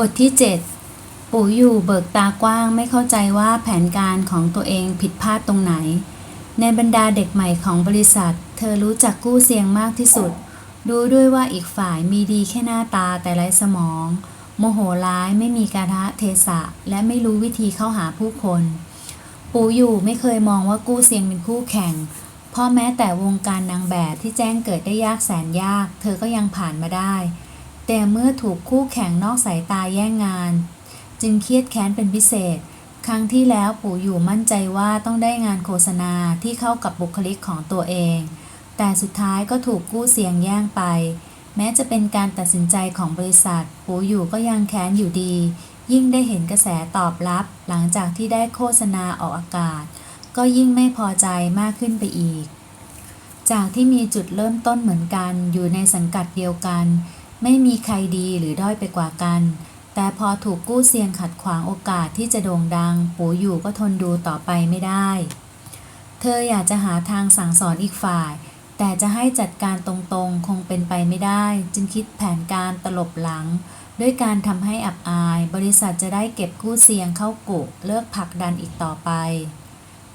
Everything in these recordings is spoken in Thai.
บทที่ 7 ปู่อยู่เบิกตากว้างไม่เข้าใจว่าแผนการของตัวเองผิดพลาดตรงไหน ในบรรดาเด็กใหม่ของบริษัท เธอรู้จักกู้เสียงมากที่สุดรู้ด้วยว่าอีกฝ่ายมีดีแค่หน้าตาแต่ไร้สมอง โมโหร้ายไม่มีการะเทศะ และไม่รู้วิธีเข้าหาผู้คน ปู่อยู่ไม่เคยมองว่ากู้เสียงเป็นคู่แข่งเพราะแม้แต่วงการนางแบบที่แจ้งเกิดได้ยากแสนยาก เธอก็ยังผ่านมาได้ แต่เมื่อถูกคู่แข่งนอกสายตาแย่งงาน จึงเครียดแค้นเป็นพิเศษ ครั้งที่แล้วปู่อยู่มั่นใจว่าต้องได้งานโฆษณาที่เข้ากับบุคลิกของตัวเอง แต่สุดท้ายก็ถูกกู้เสียงแย่งไป แม้จะเป็นการตัดสินใจของบริษัท ปู่อยู่ก็ยังแค้นอยู่ดี ยิ่งได้เห็นกระแสตอบรับ หลังจากที่ได้โฆษณาออกอากาศ ก็ยิ่งไม่พอใจมากขึ้นไปอีก จากที่มีจุดเริ่มต้นเหมือนกันอยู่ในสังกัดเดียวกัน ไม่มีใครดีหรือด้อยไปกว่ากัน แต่พอถูกกู้เซียงขัดขวางโอกาสที่จะโด่งดัง ปูอยู่ก็ทนดูต่อไปไม่ได้ เธออยากจะหาทางสั่งสอนอีกฝ่าย แต่จะให้จัดการตรงๆ คงเป็นไปไม่ได้ จึงคิดแผนการตลบหลัง ด้วยการทำให้อับอาย บริษัทจะได้เก็บกู้เซียงเข้ากุเลิกผลักดันอีกต่อไป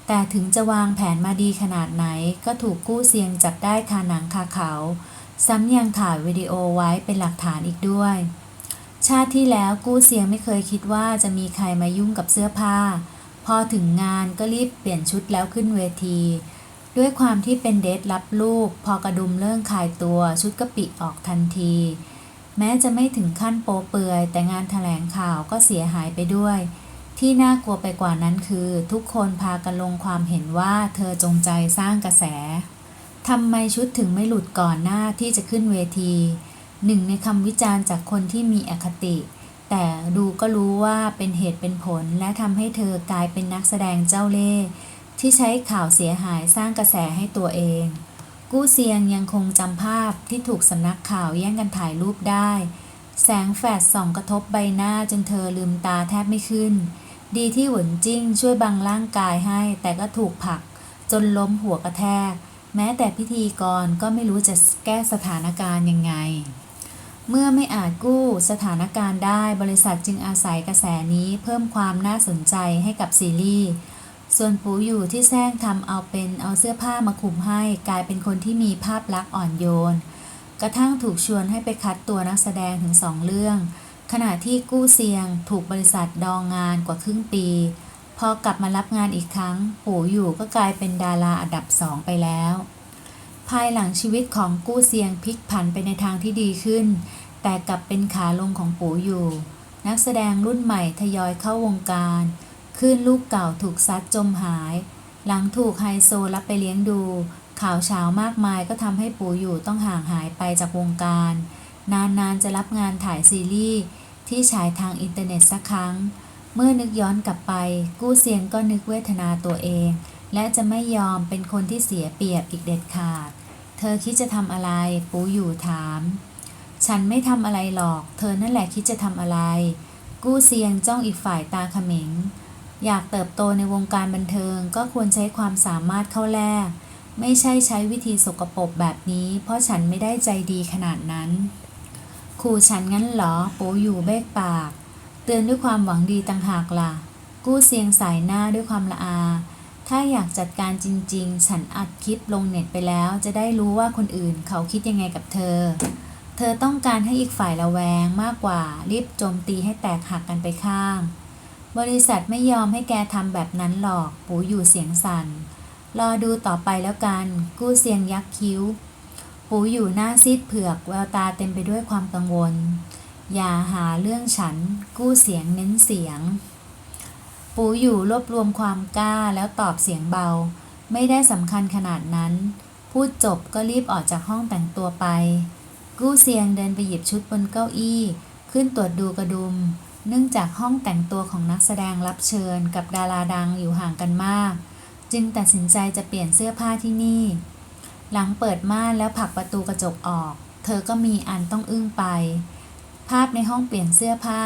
แต่ถึงจะวางแผนมาดีขนาดไหนก็ถูกกู้เซียงจับได้คาหนังคาเขา ซ้ำยังถ่ายวิดีโอไว้เป็นหลักฐานอีกด้วย ชาติที่แล้วกู้เซียงไม่เคยคิดว่าจะมีใครมายุ่งกับเสื้อผ้า พอถึงงานก็รีบเปลี่ยนชุดแล้วขึ้นเวที ด้วยความที่เป็นเดทรับลูก พอกระดุมเริ่มคลายตัวชุดก็ปิออกทันที แม้จะไม่ถึงขั้นโปเปือย แต่งานถแถลงข่าวก็เสียหายไปด้วย ที่น่ากลัวไปกว่านั้นคือ ทุกคนพากันลงความเห็นว่าเธอจงใจสร้างกระแส ทำไมชุดถึงไม่หลุดก่อนหน้าที่จะขึ้นเวที หนึ่งในคำวิจารณ์จากคนที่มีอคติ แต่ดูก็รู้ว่าเป็นเหตุเป็นผลและทำให้เธอกลายเป็นนักแสดงเจ้าเล่ห์ที่ใช้ข่าวเสียหายสร้างกระแสให้ตัวเอง กู้เซียงยังคงจำภาพที่ถูกสำนักข่าวแย่งกันถ่ายรูปได้ แสงแฟลชส่องกระทบใบหน้าจนเธอลืมตาแทบไม่ขึ้น ดีที่หวนจิ้งช่วยบังร่างกายให้แต่ก็ถูกผลัก จนล้มหัวกระแทก แม้แต่พิธีกรก็ไม่รู้จะแก้สถานการณ์ยังไง เมื่อไม่อาจกู้สถานการณ์ได้บริษัทจึงอาศัยกระแสนี้เพิ่มความน่าสนใจให้กับซีรีส์ ส่วนปูอยู่ที่แซงทำเอาเป็นเอาเสื้อผ้ามาคลุมให้กลายเป็นคนที่มีภาพลักษณ์อ่อนโยน กระทั่งถูกชวนให้ไปคัดตัวนักแสดงถึงสองเรื่อง ขณะที่กู้เซียงถูกบริษัทดองงานกว่าครึ่งปี พอกลับมารับงานอีกครั้งปูอยู่ก็กลายเป็นดาราอันดับสองไปแล้ว ภายหลังชีวิตของกู้เซียงพลิกผันไปในทางที่ดีขึ้น แต่กลับเป็นขาลงของปูอยู่ นักแสดงรุ่นใหม่ทยอยเข้าวงการคลื่นลูกเก่าถูกซัดจมหาย หลังถูกไฮโซรับไปเลี้ยงดู ข่าวเช้ามากมายก็ทำให้ปู่อยู่ต้องห่างหายไปจากวงการ นานๆจะรับงานถ่ายซีรีส์ที่ฉายทางอินเทอร์เน็ตสักครั้ง เมื่อนึกย้อนกลับไป กู้เซียงก็นึกเวทนาตัวเอง และจะไม่ยอมเป็นคนที่เสียเปรียบอีกเด็ดขาด เธอคิดจะทำอะไร ปูอยู่ถาม ฉันไม่ทำอะไรหรอก เธอนั่นแหละคิดจะทำอะไร กู้เซียงจ้องอีกฝ่ายตาเขม็ง อยากเติบโตในวงการบันเทิงก็ควรใช้ความสามารถเข้าแลกไม่ใช่ใช้วิธีสกปรกแบบนี้ เพราะฉันไม่ได้ใจดีขนาดนั้น ขู่ฉันงั้นเหรอปูอยู่เบกปาก ตือนด้วยความหวังดีต่างหากล่ะ กู้เสียงสายหน้าด้วยความละอา ถ้าอยากจัดการจริง ๆ ฉันอัดคลิปลงเน็ตไปแล้ว จะได้รู้ว่าคนอื่นเขาคิดยังไงกับเธอ เธอต้องการให้อีกฝ่ายระแวงมากกว่า รีบโจมตีให้แตกหักกันไปข้าง บริษัทไม่ยอมให้แกทำแบบนั้นหรอก ปูอยู่เสียงสัน่น รอดูต่อไปแล้วกัน กู้เสียงยักคิ้ว ปูอยู่หน้าซีดเผือกแววตาเต็มไปด้วยความกังวล อย่าหาเรื่องฉันกู้เสียงเน้นเสียง ปูอยู่รวบรวมความกล้าแล้วตอบเสียงเบา ไม่ได้สำคัญขนาดนั้น พูดจบก็รีบออกจากห้องแต่งตัวไป กู้เซียงเดินไปหยิบชุดบนเก้าอี้ ขึ้นตรวจดูกระดุม เนื่องจากห้องแต่งตัวของนักแสดงรับเชิญกับดาราดังอยู่ห่างกันมาก จึงตัดสินใจจะเปลี่ยนเสื้อผ้าที่นี่ หลังเปิดม่านแล้วผลักประตูกระจกออก เธอก็มีอันต้องอึ้งไป ภาพในห้องเปลี่ยนเสื้อผ้า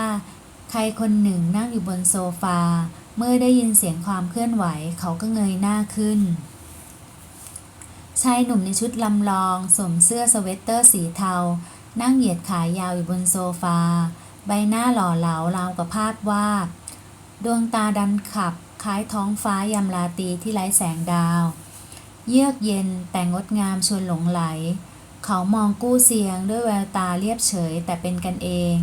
ใครคนหนึ่งนั่งอยู่บนโซฟา เมื่อได้ยินเสียงความเคลื่อนไหวเขาก็เงยหน้าขึ้น ชายหนุ่มในชุดลำลองสวมเสื้อสเวตเตอร์สีเทา นั่งเหยียดขายาวอยู่บนโซฟา ใบหน้าหล่อเหลาราวกับภาพวาด ดวงตาดันขับคล้ายท้องฟ้ายามราตรีที่ไร้แสงดาว เยือกเย็นแต่งดงามชวนหลงไหล เขามองกู้เสียงด้วยแววตาเรียบเฉยแต่เป็นกันเอง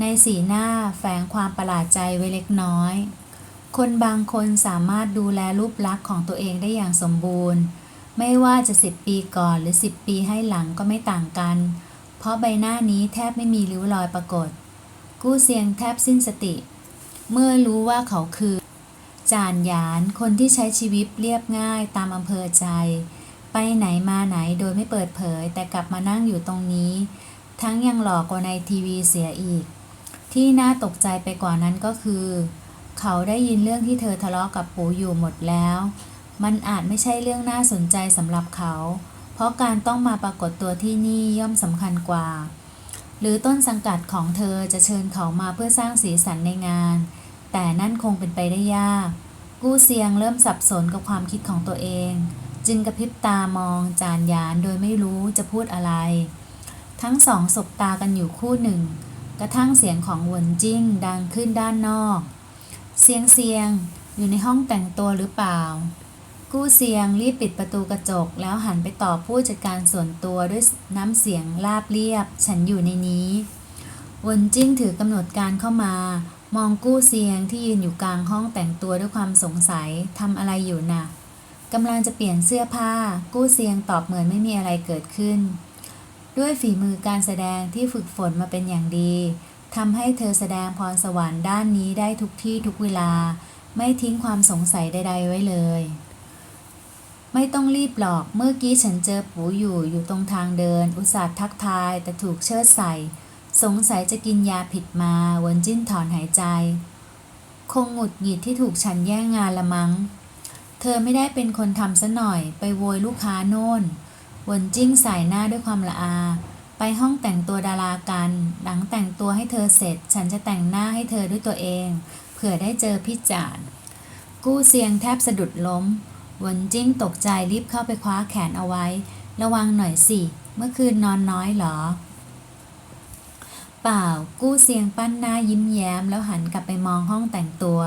ในสีหน้าแฝงความประหลาดใจไว้เล็กน้อย คนบางคนสามารถดูแลรูปลักษณ์ของตัวเองได้อย่างสมบูรณ์ ไม่ว่าจะสิบปีก่อนหรือสิบปีให้หลังก็ไม่ต่างกัน เพราะใบหน้านี้แทบไม่มีริ้วรอยปรากฏ กู้เซียงแทบสิ้นสติ เมื่อรู้ว่าเขาคือ จานหยานคนที่ใช้ชีวิตเรียบง่ายตามอำเภอใจ ไปไหนมาไหนโดยไม่เปิดเผย แต่กลับมานั่งอยู่ตรงนี้ ทั้งยังหลอกกว่าในทีวีเสียอีก ที่น่าตกใจไปกว่านั้นก็คือ เขาได้ยินเรื่องที่เธอทะเลาะกับปู่อยู่หมดแล้ว มันอาจไม่ใช่เรื่องน่าสนใจสำหรับเขา เพราะการต้องมาปรากฏตัวที่นี่ย่อมสำคัญกว่า หรือต้นสังกัดของเธอจะเชิญเขามาเพื่อสร้างสีสันในงาน แต่นั่นคงเป็นไปได้ยาก กู้เซียงเริ่มสับสนกับความคิดของตัวเอง จึงกระพริบตามองจานยานโดยไม่รู้จะพูดอะไร ทั้งสองสบตากันอยู่คู่หนึ่ง กระทั่งเสียงของหวนจิ้งดังขึ้นด้านนอก เสียงเสียงอยู่ในห้องแต่งตัวหรือเปล่า กู้เซียงรีบปิดประตูกระจกแล้วหันไปตอบผู้จัดการส่วนตัวด้วยน้ำเสียงราบเรียบ ฉันอยู่ในนี้วนจิ้งถือกำหนดการเข้ามา มองกู้เซียงที่ยืนอยู่กลางห้องแต่งตัวด้วยความสงสัยทำอะไรอยู่น่ะ กำลังจะเปลี่ยนเสื้อผ้า กู้เซียงตอบเหมือนไม่มีอะไรเกิดขึ้น ด้วยฝีมือการแสดงที่ฝึกฝนมาเป็นอย่างดีทำให้เธอแสดงพรสวรรค์ด้านนี้ได้ทุกที่ทุกเวลา ไม่ทิ้งความสงสัยใด ๆ ไว้เลย ไม่ต้องรีบหรอกเมื่อกี้ฉันเจอปูอยู่อยู่ตรงทางเดิน อุตส่าห์ทักทายแต่ถูกเชิดใส่ สงสัยจะกินยาผิดมาวนจิ้นถอนหายใจ คงหงุดหงิดที่ถูกฉันแย่งงานละมัง้ง เธอไม่ได้เป็นคนทำซะหน่อย ไปโวยลูกค้าโน่นวนจิ้งใส่หน้าด้วยความละอา ไปห้องแต่งตัวดารากัน หลังแต่งตัวให้เธอเสร็จ ฉันจะแต่งหน้าให้เธอด้วยตัวเอง เผื่อได้เจอพี่จานกู้เซียงแทบสะดุดล้มวนจิ้งตกใจรีบเข้าไปคว้าแขนเอาไว้ ระวังหน่อยสิ เมื่อคืนนอนน้อยเหรอ เปล่า กู้เซียงปั้นหน้ายิ้มแย้มแล้วหันกลับไปมองห้องแต่งตัว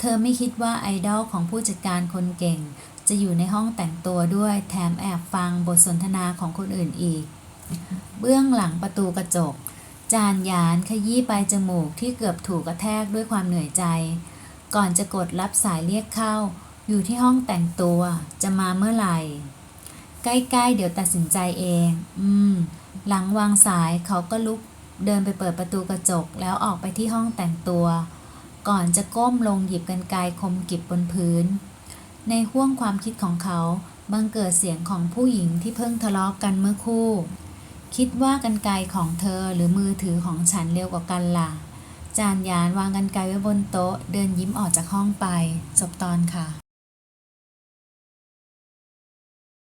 เธอไม่คิดว่าไอดอลของผู้จัดการคนเก่ง จะอยู่ในห้องแต่งตัวด้วยแถมแอบฟังบทสนทนาของคนอื่นอีก เบื้องหลังประตูกระจก จานยานขยี้ปลายจมูกที่เกือบถูกกระแทกด้วยความเหนื่อยใจ ก่อนจะกดรับสายเรียกเข้า อยู่ที่ห้องแต่งตัวจะมาเมื่อไหร่ ใกล้ๆ เดี๋ยวตัดสินใจเอง อืม หลังวางสายเขาก็ลุกเดินไปเปิดประตูกระจกแล้วออกไปที่ห้องแต่งตัว ก่อนจะก้มลงหยิบกันไกลคมกิบบนพื้น ในห้วงความคิดของเขาบังเกิดเสียงของผู้หญิงที่เพิ่งทะเลาะกกันเมื่อคู่ คิดว่ากันไกลของเธอหรือมือถือของฉันเร็วกว่ากันล่ะ จานยานวางกันไกลไว้บนโต๊ะ เดินยิ้มออกจากห้องไปจบตอนค่ะ